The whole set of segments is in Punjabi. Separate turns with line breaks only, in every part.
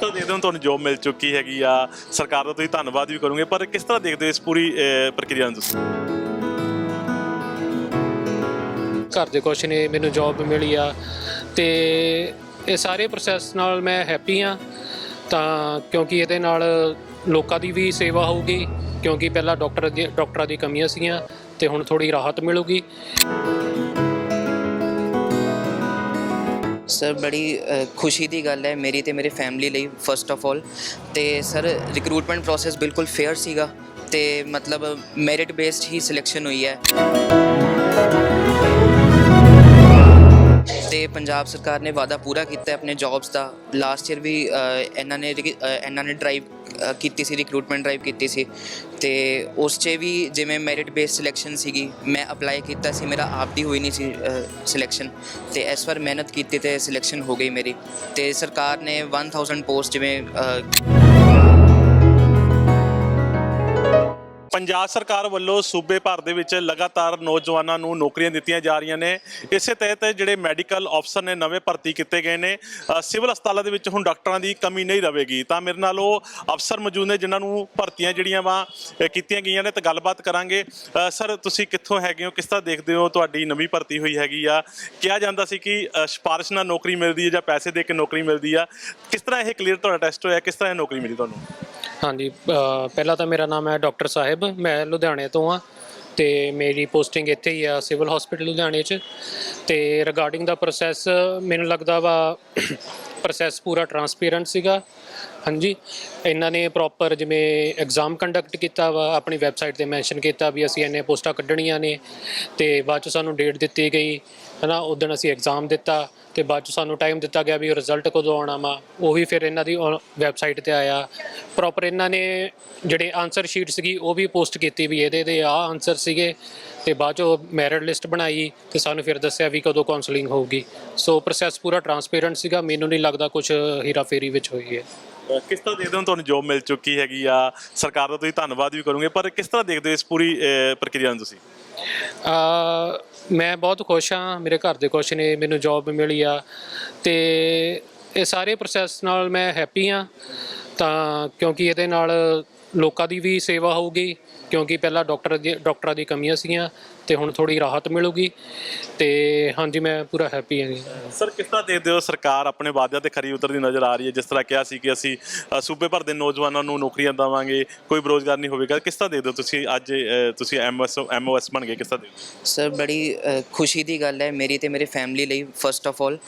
ਤਰ੍ਹਾਂ ਦੇਖਦੇ ਹੋ ਤੁਹਾਨੂੰ ਜੋਬ ਮਿਲ ਚੁੱਕੀ ਹੈਗੀ ਆ ਸਰਕਾਰ ਦਾ ਤੁਸੀਂ ਧੰਨਵਾਦ ਵੀ ਕਰੋਗੇ ਪਰ ਕਿਸ ਤਰ੍ਹਾਂ ਦੇਖਦੇ ਹੋ ਇਸ ਪੂਰੀ ਅਹ, ਪ੍ਰਕਿਰਿਆ ਨੂੰ ਤੁਸੀਂ?
ਘਰ ਦੇ ਕੁਛ ਨੇ ਮੈਨੂੰ ਜੌਬ ਮਿਲੀ ਆ ਤੇ ਇਹ ਸਾਰੇ ਪ੍ਰੋਸੈਸ ਨਾਲ ਮੈਂ ਹੈਪੀ ਆ। ਤਾਂ ਕਿਉਂਕਿ ਇਹਦੇ ਨਾਲ ਲੋਕਾਂ ਦੀ ਵੀ ਸੇਵਾ ਹੋਊਗੀ ਕਿਉਂਕਿ ਪਹਿਲਾਂ ਡਾਕਟਰ ਦੀ ਡਾਕਟਰਾਂ ਦੀ ਕਮੀਆਂ ਸੀਗੀਆਂ ਤੇ ਹੁਣ ਥੋੜੀ ਰਾਹਤ ਮਿਲੂਗੀ।
ਸਰ, ਬੜੀ ਖੁਸ਼ੀ ਦੀ ਗੱਲ ਹੈ ਮੇਰੀ ਤੇ ਮੇਰੇ ਫੈਮਿਲੀ ਲਈ ਫਸਟ ਆਫ ਆਲ ਤੇ ਸਰ ਰਿਕਰੂਟਮੈਂਟ ਪ੍ਰੋਸੈਸ ਬਿਲਕੁਲ ਫੇਅਰ ਸੀਗਾ ਤੇ ਮਤਲਬ ਮੈਰਿਟ ਬੇਸਡ ਹੀ ਸਿਲੈਕਸ਼ਨ ਹੋਈ ਹੈ। ਤੇ ਪੰਜਾਬ ਸਰਕਾਰ ਨੇ ਵਾਅਦਾ ਪੂਰਾ ਕੀਤਾ ਆਪਣੇ ਜੌਬਸ ਦਾ। ਲਾਸਟ ਈਅਰ ਵੀ ਇਹਨਾਂ ਨੇ ਇਹਨਾਂ ਨੇ ਡਰਾਈਵ ਕੀਤੀ ਸੀ ਰਿਕਰੂਟਮੈਂਟ ਡਰਾਈਵ ਕੀਤੀ ਸੀ ਤੇ ਉਸ 'ਚ ਵੀ ਜਿਵੇਂ ਮੈਰਿਟ ਬੇਸਡ ਸਿਲੈਕਸ਼ਨ ਸੀਗੀ ਮੈਂ ਅਪਲਾਈ ਕੀਤਾ ਸੀ ਮੇਰਾ ਆਪ ਦੀ ਹੋਈ ਨਹੀਂ ਸੀ ਸਿਲੈਕਸ਼ਨ ਤੇ ਇਸ ਵਾਰ ਮਿਹਨਤ ਕੀਤੀ ਤੇ ਸਿਲੈਕਸ਼ਨ ਹੋ ਗਈ ਮੇਰੀ ਤੇ ਸਰਕਾਰ ਨੇ 1000 ਪੋਸਟ ਜਿਵੇਂ ਅ,
ਪੰਜਾਬ ਸਰਕਾਰ ਵੱਲੋਂ ਸੂਬੇ ਭਰ ਦੇ ਵਿੱਚ ਲਗਾਤਾਰ ਨੌਜਵਾਨਾਂ ਨੂੰ ਨੌਕਰੀਆਂ ਦਿੱਤੀਆਂ ਜਾ ਰਹੀਆਂ ਨੇ। ਇਸੇ ਤਹਿਤ ਜਿਹੜੇ ਮੈਡੀਕਲ ਅਫਸਰ ਨੇ ਨਵੇਂ ਭਰਤੀ ਕੀਤੇ ਗਏ ਨੇ। ਅ, ਸਿਵਲ ਹਸਪਤਾਲਾਂ ਦੇ ਵਿੱਚ ਹੁਣ ਡਾਕਟਰਾਂ ਦੀ ਕਮੀ ਨਹੀਂ ਰਹੇਗੀ। ਤਾਂ ਮੇਰੇ ਨਾਲ ਉਹ ਅਫਸਰ ਮੌਜੂਦ ਨੇ ਜਿਨ੍ਹਾਂ ਨੂੰ ਭਰਤੀਆਂ ਜਿਹੜੀਆਂ ਵਾ ਅ, ਕੀਤੀਆਂ ਗਈਆਂ ਨੇ ਤੇ ਗੱਲਬਾਤ ਕਰਾਂਗੇ। ਅ, ਸਰ ਤੁਸੀਂ ਕਿੱਥੋਂ ਹੈਗੇ ਹੋ? ਕਿਸ ਤਰ੍ਹਾਂ ਦੇਖਦੇ ਹੋ ਤੁਹਾਡੀ ਨਵੀਂ ਭਰਤੀ ਹੋਈ ਹੈਗੀ ਆ? ਕਿਹਾ ਜਾਂਦਾ ਸੀ ਕਿ ਅ, ਸਿਫਾਰਿਸ਼ ਨਾਲ ਨੌਕਰੀ ਮਿਲਦੀ ਹੈ ਜਾਂ ਪੈਸੇ ਦੇ ਕੇ ਨੌਕਰੀ ਮਿਲਦੀ ਆ। ਕਿਸ ਤਰ੍ਹਾਂ ਇਹ ਕਲੀਅਰ ਤੁਹਾਡਾ ਟੈਸਟ ਹੋਇਆ? ਕਿਸ ਤਰ੍ਹਾਂ ਇਹ ਨੌਕਰੀ ਮਿਲੀ ਤੁਹਾਨੂੰ?
ਹਾਂਜੀ ਅ, ਪਹਿਲਾਂ ਤਾਂ ਮੇਰਾ ਨਾਮ ਹੈ ਡਾਕਟਰ ਸਾਹਿਬ ਮੈਂ ਲੁਧਿਆਣੇ ਤੋਂ ਆ ਤੇ ਮੇਰੀ ਪੋਸਟਿੰਗ ਇੱਥੇ ਹੀ ਆ ਸਿਵਲ ਹਸਪੀਟਲ ਲੁਧਿਆਣੇ 'ਚ ਤੇ ਰਿਗਾਰਡਿੰਗ ਦਾ ਪ੍ਰੋਸੈਸ ਮੈਨੂੰ ਲੱਗਦਾ ਵਾ ਪ੍ਰੋਸੈਸ ਪੂਰਾ ਟਰਾਂਸਪੇਰੈਂਟ ਸੀਗਾ ਹਾਂਜੀ, ਇਹਨਾਂ ਨੇ ਪ੍ਰੋਪਰ ਜਿਵੇਂ ਐਗਜ਼ਾਮ ਕੰਡਕਟ ਕੀਤਾ ਵਾ, ਆਪਣੀ ਵੈਬਸਾਈਟ ਤੇ ਮੈਂਸ਼ਨ ਕੀਤਾ ਵੀ ਅਸੀਂ ਇੰਨੇ ਪੋਸਟਾਂ ਕੱਢਣੀਆਂ ਨੇ ਤੇ ਬਾਅਦ ਚ ਸਾਨੂੰ ਡੇਟ ਦਿੱਤੀ ਗਈ, ਹਨਾ ਉਦੋਂ ਅਸੀਂ ਐਗਜ਼ਾਮ ਦਿੱਤਾ ਤੇ ਬਾਅਦ ਚ ਸਾਨੂੰ ਟਾਈਮ ਦਿੱਤਾ ਗਿਆ ਵੀ ਰਿਜ਼ਲਟ ਕਦੋਂ ਆਉਣਾ ਵਾ, ਉਹ ਵੀ ਫਿਰ ਇਹਨਾਂ ਦੀ ਵੈਬਸਾਈਟ ਤੇ ਆਇਆ। ਪ੍ਰੋਪਰ ਇਹਨਾਂ ਨੇ ਜਿਹੜੇ ਆਨਸਰ ਸ਼ੀਟ ਸੀਗੀ, ਉਹ ਵੀ ਪੋਸਟ ਕੀਤੀ ਵੀ ਇਹਦੇ ਦੇ ਆ ਆਨਸਰ ਸੀਗੇ ਤੇ ਬਾਅਦ ਚ ਮੈਰਿਟ ਲਿਸਟ ਬਣਾਈ ਤੇ ਸਾਨੂੰ ਫਿਰ ਦੱਸਿਆ ਵੀ ਕਦੋਂ ਕਾਉਂਸਲਿੰਗ ਹੋਊਗੀ। ਸੋ ਪ੍ਰੋਸੈਸ ਪੂਰਾ ਟਰਾਂਸਪੇਰੈਂਟ ਸੀਗਾ, ਮੈਨੂੰ ਨਹੀਂ ਲੱਗਦਾ ਕੁਝ ਹੀਰਾਫੇਰੀ ਵਿੱਚ ਹੋਈ ਹੈ।
ਕਿਸ ਤਰ੍ਹਾਂ ਦੇਖਦੇ ਹੋ ਤੁਹਾਨੂੰ ਜੋਬ ਮਿਲ ਚੁੱਕੀ ਹੈਗੀ ਆ? ਸਰਕਾਰ ਦਾ ਤੁਸੀਂ ਧੰਨਵਾਦ ਵੀ ਕਰੋਗੇ ਪਰ ਕਿਸ ਤਰ੍ਹਾਂ ਦੇਖਦੇ ਹੋ ਇਸ ਪੂਰੀ ਅ, ਪ੍ਰਕਿਰਿਆ ਨੂੰ ਤੁਸੀਂ?
ਅ, ਮੈਂ ਬਹੁਤ ਖੁਸ਼ ਹਾਂ ਮੇਰੇ ਘਰ ਦੇ ਖੁਸ਼ ਨੇ ਮੈਨੂੰ ਜੌਬ ਮਿਲੀ ਆ ਤੇ ਇਹ ਸਾਰੇ ਪ੍ਰੋਸੈਸ ਨਾਲ ਮੈਂ ਹੈਪੀ ਹਾਂ। ਤਾਂ ਕਿਉਂਕਿ ਇਹਦੇ ਨਾਲ ਲੋਕਾਂ ਦੀ ਵੀ ਸੇਵਾ ਹੋਊਗੀ ਕਿਉਂਕਿ ਪਹਿਲਾਂ ਡਾਕਟਰ ਦੀ ਡਾਕਟਰਾਂ ਦੀ ਕਮੀਆਂ ਸੀਗੀਆਂ ਤੇ ਹੁਣ ਥੋੜੀ ਰਾਹਤ ਮਿਲੂਗੀ ਤੇ ਹਾਂਜੀ ਮੈਂ ਪੂਰਾ ਹੈਪੀ ਹਾਂ
ਸਰ ਕਿਸ ਤਰ੍ਹਾਂ ਦੇਖਦੇ ਹੋ ਸਰਕਾਰ ਆਪਣੇ ਵਾਅਦਿਆਂ ਤੇ ਖਰੀ ਉਤਰਦੀ ਨਜ਼ਰ ਆ ਰਹੀ ਹੈ? ਜਿਸ ਤਰ੍ਹਾਂ ਕਿਹਾ ਸੀ ਕਿ ਅਸੀਂ ਅ, ਸੂਬੇ ਭਰ ਦੇ ਨੌਜਵਾਨਾਂ ਨੂੰ ਨੌਕਰੀਆਂ ਦੇਵਾਂਗੇ ਕੋਈ ਬੇਰੋਜ਼ਗਾਰ ਨਹੀਂ ਹੋਵੇਗਾ। ਕਿਸ ਤਰ੍ਹਾਂ ਦੇਖਦੇ ਹੋ ਤੁਸੀਂ ਅੱਜ ਅ, ਤੁਸੀਂ ਐਮਐਸ ਐਮਓਐਸ ਬਣ ਗਏ ਕਿਸ ਤਰ੍ਹਾਂ ਦੇਖਦੇ ਹੋ?
ਸਰ ਬੜੀ ਅ, ਖੁਸ਼ੀ ਦੀ ਗੱਲ ਹੈ ਮੇਰੀ ਤੇ ਮੇਰੀ ਫੈਮਿਲੀ ਲਈ ਫਸਟ ਆਫ ਆਲ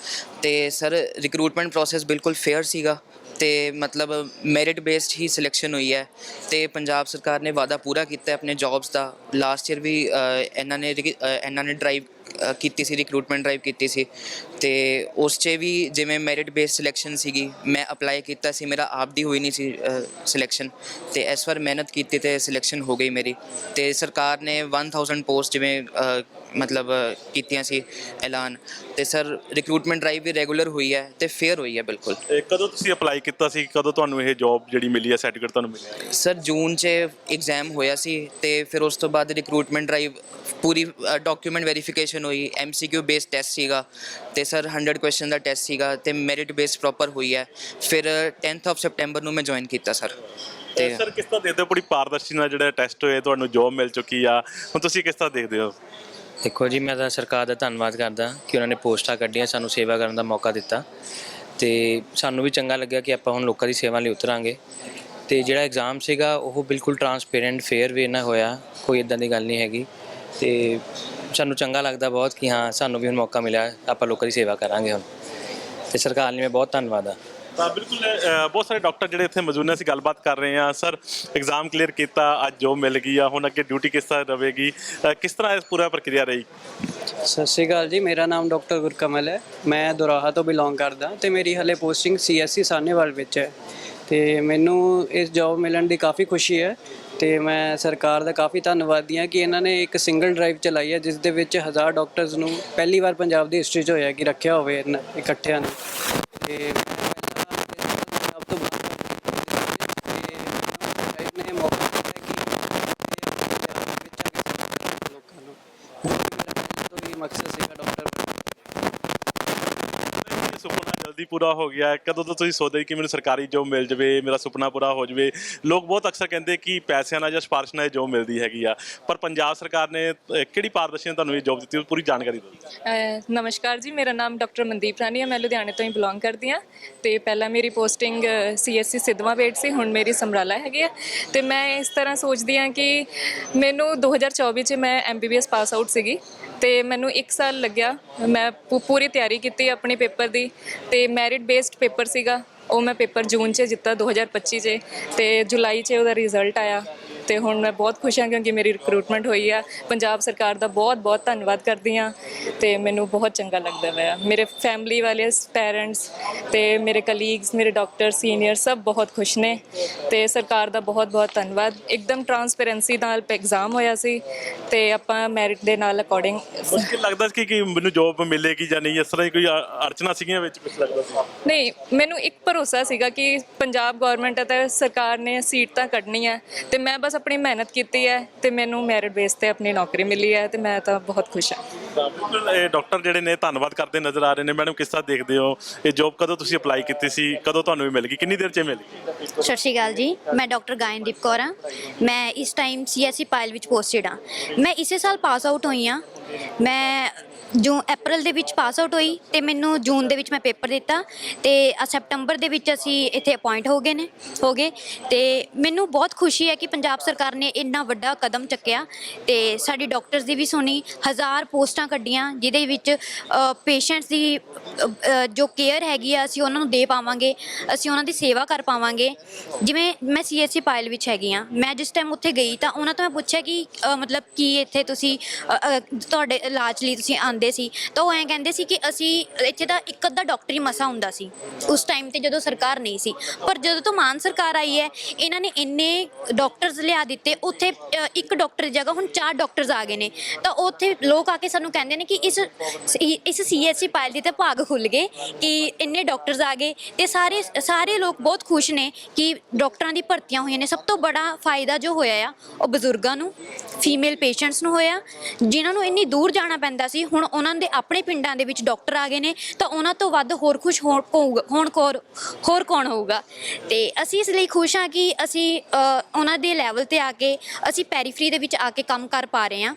ਤੇ ਸਰ ਰਿਕਰੂਟਮੈਂਟ ਪ੍ਰੋਸੈਸ ਬਿਲਕੁਲ ਫੇਅਰ ਸੀਗਾ। ਤੇ ਮਤਲਬ ਮੈਰਿਟ ਬੇਸਡ ਹੀ ਸਿਲੈਕਸ਼ਨ ਹੋਈ ਹੈ ਤੇ ਪੰਜਾਬ ਸਰਕਾਰ ਨੇ ਵਾਅਦਾ ਪੂਰਾ ਕੀਤਾ ਹੈ ਆਪਣੇ ਜੌਬਸ ਦਾ। ਲਾਸਟ ਈਅਰ ਵੀ ਅ, ਇਹਨਾਂ ਨੇ ਰਿਕ- ਅ, ਇਹਨਾਂ ਨੇ ਡਰਾਈਵ ਕੀਤੀ ਸੀ ਰਿਕਰੂਟਮੈਂਟ ਡਰਾਈਵ ਕੀਤੀ ਸੀ ਤੇ ਉਸ 'ਚ ਵੀ ਜਿਵੇਂ ਮੈਰਿਟ ਬੇਸਡ ਸਿਲੈਕਸ਼ਨ ਸੀਗੀ ਮੈਂ ਅਪਲਾਈ ਕੀਤਾ ਸੀ ਮੇਰਾ ਆਪ ਦੀ ਹੋਈ ਨਹੀਂ ਸੀ ਸਿਲੈਕਸ਼ਨ ਤੇ ਇਸ ਵਾਰ ਮਿਹਨਤ ਕੀਤੀ ਤੇ ਸਿਲੈਕਸ਼ਨ ਹੋ ਗਈ ਮੇਰੀ ਤੇ ਸਰਕਾਰ ਨੇ 1000 ਪੋਸਟ ਜਿਵੇਂ ਅ, ਮਤਲਬ ਅ, ਕੀਤੀਆਂ ਸੀ ਐਲਾਨ ਤੇ ਸਰ ਰਿਕਰੂਟਮੈਂਟ ਡਰਾਈਵ ਵੀ ਰੈਗੂਲਰ ਹੋਈ ਹੈ ਤੇ ਫੇਅਰ ਹੋਈ ਹੈ ਬਿਲਕੁਲ।
ਇਹ ਕਦੋਂ ਤੁਸੀਂ ਅਪਲਾਈ ਕੀਤਾ ਸੀ ਕਦੋਂ ਤੁਹਾਨੂੰ ਇਹ ਜੌਬ ਜਿਹੜੀ ਮਿਲੀ ਹੈ ਸਰਟੀਫਿਕੇਟ ਤੁਹਾਨੂੰ ਮਿਲਿਆ
ਸਰ ਜੂਨ 'ਚ ਐਗਜ਼ਾਮ ਹੋਇਆ ਸੀ ਤੇ ਫਿਰ ਉਸ ਤੋਂ ਬਾਅਦ ਰਿਕਰੂਟਮੈਂਟ ਡਰਾਈਵ ਪੂਰੀ ਡਾਕੂਮੈਂਟ ਵੈਰੀਫਿਕੇਸ਼ਨ ਹੋਈ ਐਮਸੀਕਿਊ ਬੇਸਡ ਟੈਸਟ ਸੀਗਾ ਤੇ ਸਰ 100 ਕੁਐਸਚਨ ਦਾ ਟੈਸਟ ਸੀਗਾ ਤੇ ਮੈਰਿਟ ਬੇਸ ਪ੍ਰੋਪਰ ਹੋਈ ਹੈ। ਫਿਰ 10th ਆਫ ਸੈਪਟੈਂਬਰ ਨੂੰ ਮੈਂ ਜੁਆਇਨ ਕੀਤਾ ਸਰ ਤੇ
ਸਰ ਕਿਸ ਤਰ੍ਹਾਂ ਦੇਖਦੇ ਹੋ ਬੜੀ ਪਾਰਦਰਸ਼ੀ ਨਾਲ ਜਿਹੜਾ ਟੈਸਟ ਹੋਇਆ ਤੁਹਾਨੂੰ ਜੌਬ ਮਿਲ ਚੁੱਕੀ ਆ? ਹੁਣ ਤੁਸੀਂ ਕਿਸ ਤਰ੍ਹਾਂ ਦੇਖਦੇ ਹੋ?
ਦੇਖੋ ਜੀ ਮੈਂ ਤਾਂ ਸਰਕਾਰ ਦਾ ਧੰਨਵਾਦ ਕਰਦਾ ਕਿ ਉਹਨਾਂ ਨੇ ਪੋਸਟਾਂ ਕੱਢੀਆਂ ਸਾਨੂੰ ਸੇਵਾ ਕਰਨ ਦਾ ਮੌਕਾ ਦਿੱਤਾ। ਤੇ ਸਾਨੂੰ ਵੀ ਚੰਗਾ ਲੱਗਿਆ ਕਿ ਆਪਾਂ ਹੁਣ ਲੋਕਾਂ ਦੀ ਸੇਵਾ ਲਈ ਉਤਰਾਂਗੇ। ਤੇ ਜਿਹੜਾ ਐਗਜ਼ਾਮ ਸੀਗਾ ਉਹ ਬਿਲਕੁਲ ਟਰਾਂਸਪੇਰੈਂਟ ਫੇਅਰ ਵੇ ਨਾਲ ਹੋਇਆ ਕੋਈ ਇਦਾਂ ਦੀ ਗੱਲ ਨਹੀਂ ਹੈਗੀ। ਤੇ ਸਾਨੂੰ ਚੰਗਾ ਲੱਗਦਾ ਬਹੁਤ ਕਿ ਹਾਂ ਸਾਨੂੰ ਵੀ ਹੁਣ ਮੌਕਾ ਮਿਲਿਆ ਆਪਾਂ ਲੋਕਾਂ ਦੀ ਸੇਵਾ ਕਰਾਂਗੇ ਹੁਣ। ਤੇ ਸਰਕਾਰ ਲਈ ਮੈਂ ਬਹੁਤ ਧੰਨਵਾਦ ਆ।
ਤਾਂ ਬਿਲਕੁਲ ਅ, ਬਹੁਤ ਸਾਰੇ ਡਾਕਟਰ ਜਿਹੜੇ ਇੱਥੇ ਮੌਜੂਦ ਨੇ ਅਸੀਂ ਗੱਲਬਾਤ ਕਰ ਰਹੇ ਹਾਂ। ਸਰ ਐਗਜ਼ਾਮ ਕਲੀਅਰ ਕੀਤਾ ਅੱਜ ਜੋਬ ਮਿਲ ਗਈ ਆ ਹੁਣ ਅੱਗੇ ਡਿਊਟੀ ਕਿਸ ਤਰ੍ਹਾਂ ਰਹੇਗੀ? ਅ, ਕਿਸ ਤਰ੍ਹਾਂ ਇਹ ਪੂਰਾ ਪ੍ਰਕਿਰਿਆ ਰਹੀ?
ਸਤਿ ਸ਼੍ਰੀ ਅਕਾਲ ਜੀ ਮੇਰਾ ਨਾਮ ਡਾਕਟਰ ਗੁਰਕਮਲ ਹੈ। ਮੈਂ ਦੁਰਾਹਾ ਤੋਂ ਬਿਲੋਂਗ ਕਰਦਾ ਤੇ ਮੇਰੀ ਹਲੇ ਪੋਸਟਿੰਗ ਸੀਐਸਸੀ ਸਾਹਨੇਵਾਲ ਵਿੱਚ ਹੈ। ਤੇ ਮੈਨੂੰ ਇਸ ਜੌਬ ਮਿਲਣ ਦੀ ਕਾਫੀ ਖੁਸ਼ੀ ਹੈ। ਤੇ ਮੈਂ ਸਰਕਾਰ ਦਾ ਕਾਫੀ ਧੰਨਵਾਦੀ ਹਾਂ ਕਿ ਇਹਨਾਂ ਨੇ ਇੱਕ ਸਿੰਗਲ ਡਰਾਈਵ ਚਲਾਈ ਹੈ, ਜਿਸ ਦੇ ਵਿੱਚ ਹਜ਼ਾਰ ਡਾਕਟਰਸ ਨੂੰ ਪਹਿਲੀ ਵਾਰ ਪੰਜਾਬ ਦੀ ਹਿਸਟਰੀ 'ਚ ਹੋਇਆ ਕਿ ਰੱਖਿਆ ਹੋਵੇ ਇਹਨਾਂ ਇਕੱਠਿਆਂ ਨੂੰ। ਤੇ ਮੈਂ ਪਹਿਲਾਂ ਪੰਜਾਬ ਤੋਂ ਬਾਹਰ ਤੇ ਡਰਾਈਵ ਨੇ ਮੌਕਾ ਦਿੱਤਾ ਕਿ ਇਹ ਪੰਜਾਬ ਦੇ ਵਿੱਚ ਆ ਕੇ ਲੋਕਾਂ ਨੂੰ ਜੋ ਕਿ ਮੇਰਾ ਪਹਿਲਾਂ ਤੋਂ ਹੀ ਮਕਸਦ ਸੀਗਾ ਡਾਕਟਰ ਬਣਨ ਦਾ।
ਇਹ ਸੁਪਨਾ ਜਲਦੀ ਜਲਦੀ ਪੂਰਾ ਹੋ ਗਿਆ ਕਦੋਂ ਤੋਂ ਤੁਸੀਂ ਸੋਚਦੇ ਕਿ ਮੈਨੂੰ ਸਰਕਾਰੀ ਜੋਬ ਮਿਲ ਜਵੇ ਮੇਰਾ ਸੁਪਨਾ ਪੂਰਾ ਹੋ ਜਵੇ? ਲੋਕ ਬਹੁਤ ਅਕਸਰ ਕਹਿੰਦੇ ਕਿ ਪੈਸਿਆਂ ਨਾਲ ਜਾਂ ਸਿਫਾਰਿਸ਼ ਨਾਲ ਜੋਬ ਮਿਲਦੀ ਹੈਗੀ ਆ। ਪਰ ਪੰਜਾਬ ਸਰਕਾਰ ਨੇ ਅਹ, ਕਿਹੜੀ ਪਾਰਦਰਸ਼ੀ ਨਾਲ ਤੁਹਾਨੂੰ ਇਹ ਜੋਬ ਦਿੱਤੀ? ਉਹ ਪੂਰੀ ਜਾਣਕਾਰੀ ਦਿਓ।
ਅਹ ਨਮਸਕਾਰ ਜੀ ਮੇਰਾ ਨਾਮ ਡਾਕਟਰ ਮਨਦੀਪ ਰਾਣੀ ਹੈ। ਮੈਂ ਲੁਧਿਆਣੇ ਤੋਂ ਹੀ ਬਿਲੋਂਗ ਕਰਦੀ ਹਾਂ। ਤੇ ਪਹਿਲਾਂ ਮੇਰੀ ਪੋਸਟਿੰਗ ਸੀਐਸਸੀ ਸਿੱਧਵਾਂ ਵੇਟ ਸੀ। ਹੁਣ ਮੇਰੀ ਸਮਰਾਲਾ ਹੈਗੀ ਆ ਤੇ ਮੈਂ ਇਸ ਤਰ੍ਹਾਂ ਸੋਚਦੀ ਹਾਂ ਕਿ ਮੈਨੂੰ 2024 ਚ ਮੈਂ ਐਮਬੀਬੀਐਸ ਪਾਸ ਆਊਟ ਸੀਗੀ। ਤੇ ਮੈਨੂੰ 1 ਸਾਲ ਲੱਗਿਆ। ਮੈਂ ਪੂ- ਪੂਰੀ ਤਿਆਰੀ ਕੀਤੀ ਆਪਣੇ ਪੇਪਰ ਦੀ। ਤੇ ਮੈਰਿਟ ਬੇਸਡ ਪੇਪਰ ਸੀਗਾ, ਉਹ ਮੈਂ ਪੇਪਰ ਜੂਨ 'ਚ ਜਿੱਤਾ 2025 'ਚ, ਤੇ ਜੁਲਾਈ 'ਚ ਉਹਦਾ ਰਿਜ਼ਲਟ ਆਇਆ। ਤੇ ਹੁਣ ਮੈਂ ਬਹੁਤ ਖੁਸ਼ ਹਾਂ ਕਿਉਂਕਿ ਮੇਰੀ ਰਿਕਰੂਟਮੈਂਟ ਹੋਈ ਆ। ਪੰਜਾਬ ਸਰਕਾਰ ਦਾ ਬਹੁਤ ਬਹੁਤ ਧੰਨਵਾਦ ਕਰਦੀ ਹਾਂ ਤੇ ਮੈਨੂੰ ਬਹੁਤ ਚੰਗਾ ਲੱਗਦਾ ਪਿਆ। ਮੇਰੇ ਫੈਮਿਲੀ ਵਾਲੇ ਪੈਰੈਂਟਸ ਤੇ ਮੇਰੇ ਕਲੀਗਸ ਮੇਰੇ ਡਾਕਟਰ ਸੀਨੀਅਰ ਸਭ ਬਹੁਤ ਖੁਸ਼ ਨੇ ਤੇ ਸਰਕਾਰ ਦਾ ਬਹੁਤ ਬਹੁਤ ਧੰਨਵਾਦ। ਇੱਕਦਮ ਟਰਾਂਸਪੇਰੈਂਸੀ ਨਾਲ ਐਗਜ਼ਾਮ ਹੋਇਆ ਸੀ ਤੇ ਆਪਾਂ ਮੈਰਿਟ ਦੇ ਨਾਲ ਅਕੋਰਡਿੰਗ
ਮੁਸ਼ਕਿਲ ਲੱਗਦਾ ਸੀ ਕਿ ਮੈਨੂੰ ਜੋਬ ਮਿਲੇਗੀ ਜਾਂ ਨਹੀਂ। ਇਸ ਤਰ੍ਹਾਂ ਦੀ ਕੋਈ ਅ- ਅੜਚਨਾ ਸੀਗੀਆਂ ਵਿੱਚ ਕੁਝ ਲੱਗਦਾ ਸੀ?
ਨਹੀਂ ਮੈਨੂੰ ਇੱਕ ਭਰੋਸਾ ਸੀਗਾ ਕਿ ਪੰਜਾਬ ਗਵਰਨਮੈਂਟ ਅਤੇ ਸਰਕਾਰ ਨੇ ਸੀਟ ਤਾਂ ਕੱਢਣੀ ਹੈ ਤੇ ਮੈਂ ਬਸ ਆਪਣੀ ਮਿਹਨਤ ਕੀਤੀ ਹੈ ਤੇ ਮੈਨੂੰ ਮੈਰਿਟ ਬੇਸ ਤੇ ਆਪਣੀ ਨੌਕਰੀ ਮਿਲੀ ਹੈ ਤੇ ਮੈਂ ਤਾਂ ਬਹੁਤ ਖੁਸ਼ ਹਾਂ।
ਬਿਲਕੁਲ ਇਹ ਡਾਕਟਰ ਜਿਹੜੇ ਨੇ ਧੰਨਵਾਦ ਕਰਦੇ ਨਜ਼ਰ ਆ ਰਹੇ ਨੇ। ਮੈਡਮ ਕਿਸ ਤਰ੍ਹਾਂ ਦੇਖਦੇ ਹੋ? ਇਹ ਜੋਬ ਕਦੋਂ ਤੁਸੀਂ ਅਪਲਾਈ ਕੀਤੀ ਸੀ? ਕਦੋਂ ਤੁਹਾਨੂੰ ਇਹ ਮਿਲ ਗਈ? ਕਿੰਨੀ ਦੇਰ 'ਚ ਇਹ ਮਿਲ ਗਈ?
ਸਤਿ ਸ਼੍ਰੀ ਅਕਾਲ ਜੀ। ਮੈਂ ਡਾਕਟਰ ਗਾਇਨਦੀਪ ਕੌਰ ਹਾਂ। ਮੈਂ ਇਸ ਟਾਈਮ ਸੀਐਸਸੀ ਪਾਇਲ ਵਿੱਚ ਪੋਸਟਡ ਹਾਂ। ਮੈਂ ਇਸੇ ਸਾਲ ਪਾਸ ਆਊਟ ਹੋਈ ਹਾਂ। ਮੈਂ ਜੂ ਅਪ੍ਰੈਲ ਦੇ ਵਿੱਚ ਪਾਸ ਆਊਟ ਹੋਈ ਤੇ ਮੈਨੂੰ ਜੂਨ ਦੇ ਵਿੱਚ ਮੈਂ ਪੇਪਰ ਦਿੱਤਾ ਤੇ ਆ ਸੈਪਟੰਬਰ ਦੇ ਵਿੱਚ ਅਸੀਂ ਇੱਥੇ ਅਪਾਇੰਟ ਹੋ ਗਏ ਨੇ ਹੋ ਗਏ ਤੇ ਮੈਨੂੰ ਬਹੁਤ ਖੁਸ਼ੀ ਹੈ ਕਿ ਪੰਜਾਬ ਸਰਕਾਰ ਨੇ ਇੰਨਾ ਵੱਡਾ ਕਦਮ ਚੱਕਿਆ ਤੇ ਸਾਡੀ ਡਾਕਟਰਸ ਦੀ ਵੀ ਸੁਣੀ ਹਜ਼ਾਰ ਪੋਸਟਾਂ ਕੱਢੀਆਂ ਜਿਹਦੇ ਵਿੱਚ ਪੇਸ਼ੈਂਟਸ ਦੀ ਅ, ਜੋ ਕੇਅਰ ਹੈਗੀ ਆ ਅਸੀਂ ਉਹਨਾਂ ਨੂੰ ਦੇ ਪਾਵਾਂਗੇ ਅਸੀਂ ਉਹਨਾਂ ਦੀ ਸੇਵਾ ਕਰ ਪਾਵਾਂਗੇ। ਜਿਵੇਂ ਮੈਂ ਸੀਐਸਸੀ ਪਾਇਲ ਵਿੱਚ ਹੈਗੀ ਆ ਮੈਂ ਜਿਸ ਟਾਈਮ ਉੱਥੇ ਗਈ ਤਾਂ ਉਹਨਾਂ ਤੋਂ ਮੈਂ ਪੁੱਛਿਆ ਕਿ ਅ, ਮਤਲਬ ਕੀ ਇੱਥੇ ਤੁਸੀਂ ਅ, ਅ, ਤੁਹਾਡੇ ਤੁਹਾਡੇ ਇਲਾਜ ਲਈ ਤੁਸੀਂ ਆਂਦੇ ਸੀ ਤਾਂ ਉਹ ਐਂ ਕਹਿੰਦੇ ਸੀ ਕਿ ਅਸੀਂ ਇੱਥੇ ਤਾਂ ਇੱਕ ਅੱਧਾ ਡਾਕਟਰ ਹੀ ਮਸਾ ਹੁੰਦਾ ਸੀ। ਉਸ ਟਾਈਮ ਤੇ ਜਦੋਂ ਸਰਕਾਰ ਨਹੀਂ ਸੀ। ਪਰ ਜਦੋਂ ਤੋਂ ਮਾਨ ਸਰਕਾਰ ਆਈ ਹੈ ਇਹਨਾਂ ਨੇ ਇੰਨੇ ਡਾਕਟਰਸ ਲਿਆ ਦਿੱਤੇ ਉੱਥੇ ਅ, ਇੱਕ ਡਾਕਟਰ ਦੀ ਜਗ੍ਹਾ ਹੁਣ ਚਾਰ ਡਾਕਟਰਸ ਆ ਗਏ ਨੇ। ਤਾਂ ਉੱਥੇ ਲੋਕ ਆ ਕੇ ਸਾਨੂੰ ਕਹਿੰਦੇ ਨੇ ਕਿ ਇਸ ਇਸ ਸੀਐਸਸੀ ਪਾਇਲ ਦੀ ਤਾਂ ਭਾਗ ਖੁੱਲ ਗਏ ਕਿ ਇੰਨੇ ਡਾਕਟਰਸ ਆ ਗਏ ਤੇ ਸਾਰੇ ਸਾਰੇ ਲੋਕ ਬਹੁਤ ਖੁਸ਼ ਨੇ ਕਿ ਡਾਕਟਰਾਂ ਦੀ ਭਰਤੀਆਂ ਹੋਈਆਂ ਨੇ। ਸਭ ਤੋਂ ਬੜਾ ਫਾਇਦਾ ਜੋ ਹੋਇਆ ਆ ਉਹ ਬਜ਼ੁਰਗਾਂ ਨੂੰ ਫੀਮੇਲ ਪੇਸ਼ੈਂਟਸ ਨੂੰ ਹੋਇਆ। ਜਿਨ੍ਹਾਂ ਨੂੰ ਇੰਨੀ ਦੂਰ ਜਾਣਾ ਪੈਂਦਾ ਸੀ ਹੁਣ ਉਹਨਾਂ ਦੇ ਆਪਣੇ ਪਿੰਡਾਂ ਦੇ ਵਿੱਚ ਡਾਕਟਰ ਆ ਗਏ ਨੇ ਤਾਂ ਉਹਨਾਂ ਤੋਂ ਵੱਧ ਹੋਰ ਖੁਸ਼ ਹੋਣ ਹੋਊਗਾ- ਹੋਣ ਕੋਰ ਹੋਰ ਕੌਣ ਹੋਊਗਾ? ਤੇ ਅਸੀਂ ਇਸ ਲਈ ਖੁਸ਼ ਹਾਂ ਕਿ ਅਸੀਂ ਅ, ਉਹਨਾਂ ਦੇ ਲੈਵਲ ਤੇ ਆ ਕੇ ਅਸੀਂ ਪੈਰੀਫਰੀ ਦੇ ਵਿੱਚ ਆ ਕੇ ਕੰਮ ਕਰ ਪਾ ਰਹੇ ਹਾਂ।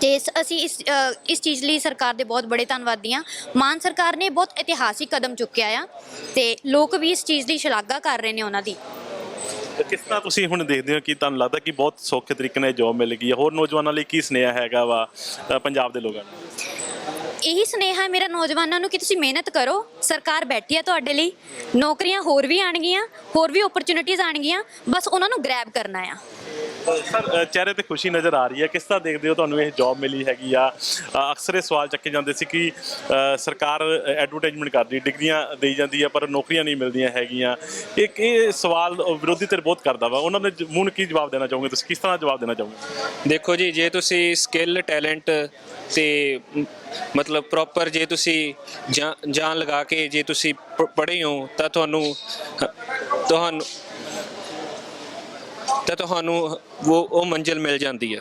ਤੇ ਇਸ- ਅਸੀਂ ਇਸ ਅ, ਇਸ ਚੀਜ਼ ਲਈ ਸਰਕਾਰ ਦੇ ਬਹੁਤ ਬੜੇ ਧੰਨਵਾਦੀ ਹਾਂ। ਮਾਨ ਸਰਕਾਰ ਨੇ ਬਹੁਤ ਇਤਿਹਾਸਿਕ ਕਦਮ ਚੁੱਕਿਆ ਆ ਤੇ ਲੋਕ ਵੀ ਇਸ ਚੀਜ਼ ਦੀ ਸ਼ਲਾਘਾ ਕਰ ਰਹੇ ਨੇ ਉਹਨਾਂ ਦੀ।
ਕਿਸ ਤਰ੍ਹਾਂ ਤੁਸੀਂ ਹੁਣ ਦੇਖਦੇ ਹੋ ਕਿ ਤੁਹਾਨੂੰ ਲੱਗਦਾ ਕਿ ਬਹੁਤ ਸੌਖੇ ਤਰੀਕੇ ਨਾਲ ਜੌਬ ਮਿਲ ਗਈ ਹੈ? ਹੋਰ ਨੌਜਵਾਨਾਂ ਲਈ ਕੀ ਸੁਨੇਹਾ ਹੈਗਾ ਵਾ ਪੰਜਾਬ ਦੇ ਲੋਕਾਂ ਨੂੰ?
ਇਹੀ ਸੁਨੇਹਾ ਹੈ ਮੇਰਾ ਨੌਜਵਾਨਾਂ ਨੂੰ ਕਿ ਤੁਸੀਂ ਮਿਹਨਤ ਕਰੋ, ਸਰਕਾਰ ਬੈਠੀ ਹੈ ਤੁਹਾਡੇ ਲਈ, ਨੌਕਰੀਆਂ ਹੋਰ ਵੀ ਆਣਗੀਆਂ ਹੋਰ ਵੀ ਓਪਰਚੁਨਿਟੀਆਂ ਆਣਗੀਆਂ ਬਸ ਉਹਨਾਂ ਨੂੰ ਗ੍ਰੈਬ ਕਰਨਾ ਆ।
ਸਰ ਚਿਹਰੇ ਤੇ ਖੁਸ਼ੀ ਨਜ਼ਰ ਆ ਰਹੀ ਹੈ। ਕਿਸ ਤਰ੍ਹਾਂ ਦੇਖਦੇ ਹੋ ਤੁਹਾਨੂੰ ਇਹ ਜੌਬ ਮਿਲੀ ਹੈਗੀ ਆ? ਅਕਸਰ ਇਹ ਸਵਾਲ ਚੱਕੇ ਜਾਂਦੇ ਸੀ ਕਿ ਸਰਕਾਰ ਐਡਵਰਟਾਈਜ਼ਮੈਂਟ ਕਰਦੀ, ਡਿਗਰੀਆਂ ਦੇਈ ਜਾਂਦੀ ਆ, ਪਰ ਨੌਕਰੀਆਂ ਨਹੀਂ ਮਿਲਦੀਆਂ ਹੈਗੀਆਂ। ਇੱਕ ਇਹ ਸਵਾਲ ਵਿਰੋਧੀ ਧਿਰ ਬਹੁਤ ਕਰਦਾ ਵਾ। ਉਹਨਾਂ ਦੇ ਮੂੰਹ ਨੂੰ ਕੀ ਜਵਾਬ ਦੇਣਾ ਚਾਹੋਗੇ ਤੁਸੀਂ? ਕਿਸ ਤਰ੍ਹਾਂ ਜਵਾਬ ਦੇਣਾ ਚਾਹੋਗੇ?
ਦੇਖੋ ਜੀ, ਜੇ ਤੁਸੀਂ ਸਕਿੱਲ ਟੈਲੈਂਟ ਤੇ ਮਤਲਬ ਪ੍ਰੋਪਰ ਜੇ ਤੁਸੀਂ ਜਾਂ- ਜਾਨ ਲਗਾ ਕੇ ਜੇ ਤੁਸੀਂ ਪੜ੍ਹੇ ਹੋ, ਤਾਂ ਤੁਹਾਨੂੰ ਤੁਹਾਨੂੰ ਤਾਂ ਤੁਹਾਨੂੰ ਉਹ ਉਹ ਮੰਜ਼ਿਲ ਮਿਲ ਜਾਂਦੀ ਆ।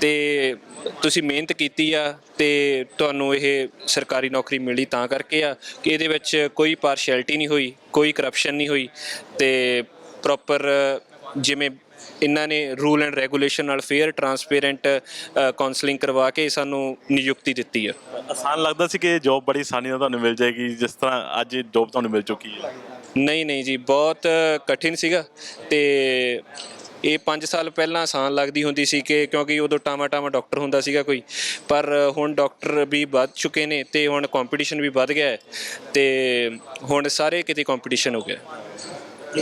ਤੇ ਤੁਸੀਂ ਮਿਹਨਤ ਕੀਤੀ ਆ ਤੇ ਤੁਹਾਨੂੰ ਇਹ ਸਰਕਾਰੀ ਨੌਕਰੀ ਮਿਲੀ ਤਾਂ ਕਰਕੇ ਆ ਕਿ ਇਹਦੇ ਵਿੱਚ ਕੋਈ ਪਾਰਸ਼ੈਲਿਟੀ ਨਹੀਂ ਹੋਈ, ਕੋਈ ਕਰਪਸ਼ਨ ਨਹੀਂ ਹੋਈ ਤੇ ਪ੍ਰੋਪਰ ਜਿਵੇਂ ਇਹਨਾਂ ਨੇ ਰੂਲ ਐਂਡ ਰੈਗੂਲੇਸ਼ਨ ਨਾਲ ਫੇਅਰ ਟਰਾਂਸਪੇਰੈਂਟ ਕਾਉਂਸਲਿੰਗ ਕਰਵਾ ਕੇ ਸਾਨੂੰ ਨਿਯੁਕਤੀ ਦਿੱਤੀ ਆ।
ਆਸਾਨ ਲੱਗਦਾ ਸੀ ਕਿ ਇਹ ਜੌਬ ਬੜੀ ਆਸਾਨੀ ਨਾਲ ਤੁਹਾਨੂੰ ਮਿਲ ਜਾਏਗੀ, ਜਿਸ ਤਰ੍ਹਾਂ ਅੱਜ ਜੌਬ ਤੁਹਾਨੂੰ ਮਿਲ ਚੁੱਕੀ ਹੈ।
ਨਹੀਂ ਨਹੀਂ ਜੀ, ਬਹੁਤ ਕਠਿਨ ਸੀਗਾ ਤੇ ਇਹ 5 ਸਾਲ ਪਹਿਲਾਂ ਆਸਾਨ ਲੱਗਦੀ ਹੁੰਦੀ ਸੀ ਕਿ ਕਿਉਂਕਿ ਉਦੋਂ ਟਾਮਾ ਟਾਮਾ ਡਾਕਟਰ ਹੁੰਦਾ ਸੀਗਾ ਕੋਈ, ਪਰ ਹੁਣ ਡਾਕਟਰ ਵੀ ਵੱਧ ਚੁੱਕੇ ਨੇ ਤੇ ਹੁਣ ਕੰਪੀਟੀਸ਼ਨ ਵੀ ਵੱਧ ਗਿਆ ਹੈ ਤੇ ਹੁਣ ਸਾਰੇ ਕਿਤੇ ਕੰਪੀਟੀਸ਼ਨ ਹੋ ਗਿਆ।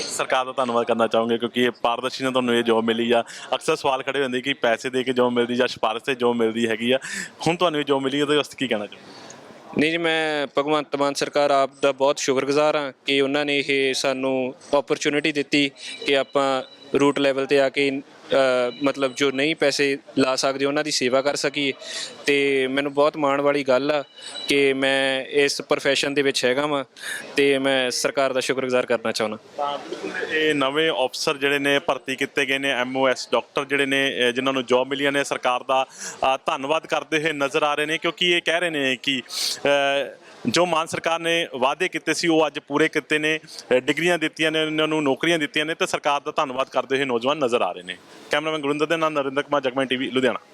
ਸਰਕਾਰ ਦਾ ਧੰਨਵਾਦ ਕਰਨਾ ਚਾਹੂੰਗੇ ਕਿਉਂਕਿ ਇਹ ਪਾਰਦਰਸ਼ੀ ਨਾਲ ਤੁਹਾਨੂੰ ਇਹ ਜੋਬ ਮਿਲੀ ਆ ਅਕਸਰ ਸਵਾਲ ਖੜੇ ਹੁੰਦੇ ਕਿ ਪੈਸੇ ਦੇ ਕੇ ਜੋਬ ਮਿਲਦੀ ਜਾਂ ਸਿਫਾਰਿਸ਼ ਤੇ ਜੋਬ ਮਿਲਦੀ ਹੈਗੀ ਆ। ਹੁਣ ਤੁਹਾਨੂੰ ਇਹ ਜੋਬ ਮਿਲੀ ਹੈ ਉਹਦੇ ਵਾਸਤੇ ਕੀ ਕਹਿਣਾ ਚਾਹੋਗੇ?
ਨਹੀਂ ਜੀ, ਮੈਂ ਭਗਵੰਤ ਮਾਨ ਸਰਕਾਰ ਆਪ ਦਾ ਬਹੁਤ ਸ਼ੁਕਰਗੁਜ਼ਾਰ ਹਾਂ ਕਿ ਉਹਨਾਂ ਨੇ ਇਹ ਸਾਨੂੰ ਓਪਰਚੁਨਿਟੀ ਦਿੱਤੀ ਕਿ ਆਪਾਂ ਰੂਟ ਲੈਵਲ ਤੇ ਆ ਕੇ ਮਤਲਬ ਜੋ ਨਹੀਂ ਪੈਸੇ ਲਾ ਸਕਦੇ, ਉਹਨਾਂ ਦੀ ਸੇਵਾ ਕਰ ਸਕੀਏ। ਤੇ ਮੈਨੂੰ ਬਹੁਤ ਮਾਣ ਵਾਲੀ ਗੱਲ ਆ ਕਿ ਮੈਂ ਇਸ profession ਦੇ ਵਿੱਚ ਹੈਗਾ ਵਾਂ ਤੇ ਮੈਂ ਸਰਕਾਰ ਦਾ ਸ਼ੁਕਰਗੁਜ਼ਾਰ ਕਰਨਾ ਚਾਹੁੰਦਾ।
ਤਾਂ ਬਿਲਕੁਲ ਇਹ ਨਵੇਂ ਅਫਸਰ ਜਿਹੜੇ ਨੇ, ਭਰਤੀ ਕੀਤੇ ਗਏ ਨੇ ਐਮਓਐਸ ਡਾਕਟਰ ਜਿਹੜੇ ਨੇ ਅਹ ਜਿਨ੍ਹਾਂ ਨੂੰ ਜੌਬ ਮਿਲੀਆਂ ਨੇ, ਸਰਕਾਰ ਦਾ ਧੰਨਵਾਦ ਕਰਦੇ ਹੋਏ ਨਜ਼ਰ ਆ ਰਹੇ ਨੇ, ਕਿਉਂਕਿ ਇਹ ਕਹਿ ਰਹੇ ਨੇ ਕਿ ਜੋ ਮਾਨ ਸਰਕਾਰ ਨੇ ਵਾਅਦੇ ਕੀਤੇ ਸੀ, ਉਹ ਅੱਜ ਪੂਰੇ ਕੀਤੇ ਨੇ ਡਿਗਰੀਆਂ ਦਿੱਤੀਆਂ ਨੇ ਉਹਨਾਂ ਨੂੰ ਨੌਕਰੀਆਂ ਦਿੱਤੀਆਂ ਨੇ ਤੇ ਸਰਕਾਰ ਦਾ ਧੰਨਵਾਦ ਕਰਦੇ ਹੋਏ ਨੌਜਵਾਨ ਨਜ਼ਰ ਆ ਰਹੇ ਨੇ। ਕੈਮਰਾਮੈਨ ਗੁਰਿੰਦਰ ਦੇ ਨਾਲ ਨਰਿੰਦਰ ਕੁਮਾਰ, ਜਗਮਨ ਟੀਵੀ, ਲੁਧਿਆਣਾ।